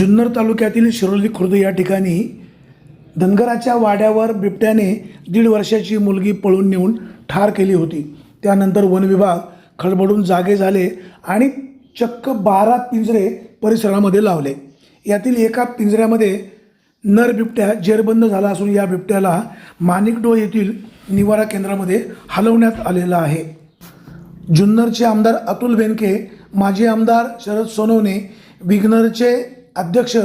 जुन्नर तालुक्यातील शिरोली खुर्द या ठिकाणी धनगराच्या वाड्यावर बिबट्याने दीड वर्षाची मुलगी पळून नेऊन ठार केली होती. त्यानंतर वनविभाग खडबडून जागे झाले आणि चक्क बारा पिंजरे परिसरामध्ये लावले. यातील एका पिंजऱ्यामध्ये नर बिबट्या जेरबंद झाला असून या बिबट्याला माणिकडो येथील निवारा केंद्रामध्ये हलवण्यात आलेला आहे. जुन्नरचे आमदार अतुल बेनके माजी आमदार शरद सोनवणे विघ्नरचे अध्यक्ष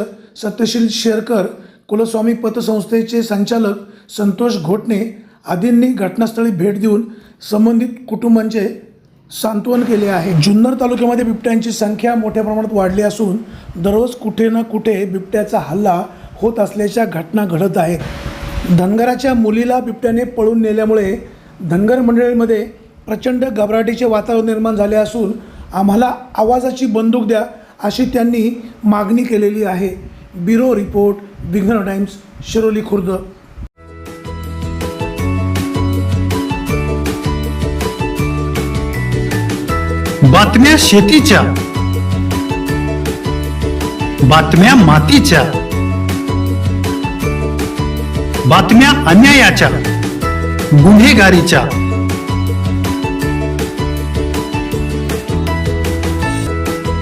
सत्यशील शेरकर कुलस्वामी पतसंस्थेचे संचालक संतोष घोटणे आदींनी घटनास्थळी भेट देऊन संबंधित कुटुंबांचे सांत्वन केले आहे. जुन्नर तालुक्यामध्ये बिबट्यांची संख्या मोठ्या प्रमाणात वाढली असून दररोज कुठे ना कुठे बिबट्याचा हल्ला होत असल्याच्या घटना घडत आहेत. धनगराच्या मुलीला बिबट्याने पळून नेल्यामुळे धनगर मंडळीमध्ये प्रचंड घबराटीचे वातावरण निर्माण झाले असून आम्हाला आवाजाची बंदूक द्या अशी त्यांनी मागणी केलेली आहे. Bureau report Vighna Times Shiroli Khurd. बातम्या शेतीच्या. बातम्या मातीच्या. बातम्या अन्यायाच्या. गुन्हेगारीच्या.